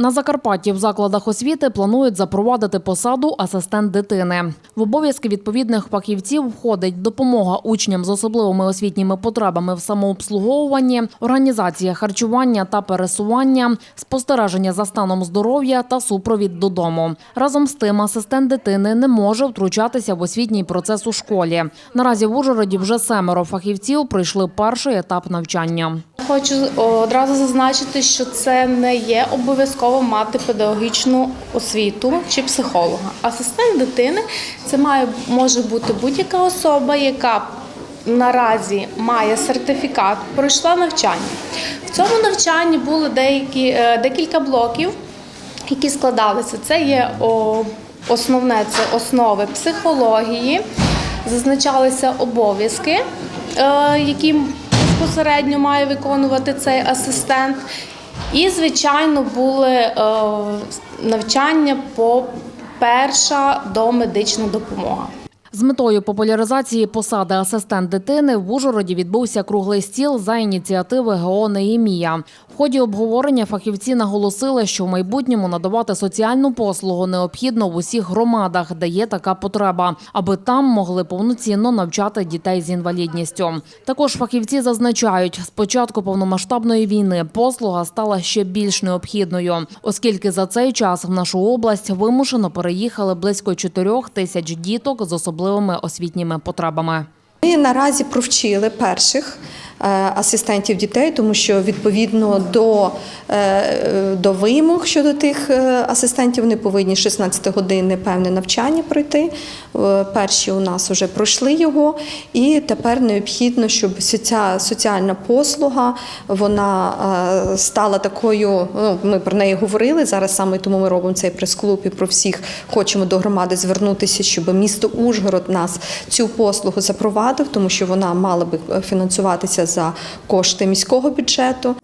На Закарпатті в закладах освіти планують запровадити посаду асистент дитини. В обов'язки відповідних фахівців входить допомога учням з особливими освітніми потребами в самообслуговуванні, організація харчування та пересування, спостереження за станом здоров'я та супровід додому. Разом з тим, асистент дитини не може втручатися в освітній процес у школі. Наразі в Ужгороді вже семеро фахівців пройшли перший етап навчання. Хочу одразу зазначити, що це не є обов'язково мати педагогічну освіту чи психолога. Асистент дитини це має може бути будь-яка особа, яка наразі має сертифікат, пройшла навчання. В цьому навчанні були деякі е, декілька блоків, які складалися. Це є основне це основи психології, зазначалися обов'язки, е, які безпосередньо має виконувати цей асистент. І, звичайно, були е, навчання по перша домедична допомога. З метою популяризації посади асистент дитини в Ужгороді відбувся круглий стіл за ініціативи ГО «Неємія». Ході обговорення фахівці наголосили, що в майбутньому надавати соціальну послугу необхідно в усіх громадах, де є така потреба, аби там могли повноцінно навчати дітей з інвалідністю. Також фахівці зазначають, з початку повномасштабної війни послуга стала ще більш необхідною, оскільки за цей час в нашу область вимушено переїхали близько 4 тисяч діток з особливими освітніми потребами. Ми наразі провчили перших асистентів дітей, тому що відповідно до, е, до вимог щодо тих е, асистентів вони повинні 16 години певне навчання пройти. Е, Перші у нас вже пройшли його, і тепер необхідно, щоб ця соціальна послуга вона е, стала такою. Ну, ми про неї говорили зараз. Саме тому ми робимо цей прес-клуб і про всіх хочемо до громади звернутися, щоб місто Ужгород нас цю послугу запровадив, тому що вона мала би фінансуватися за кошти міського бюджету.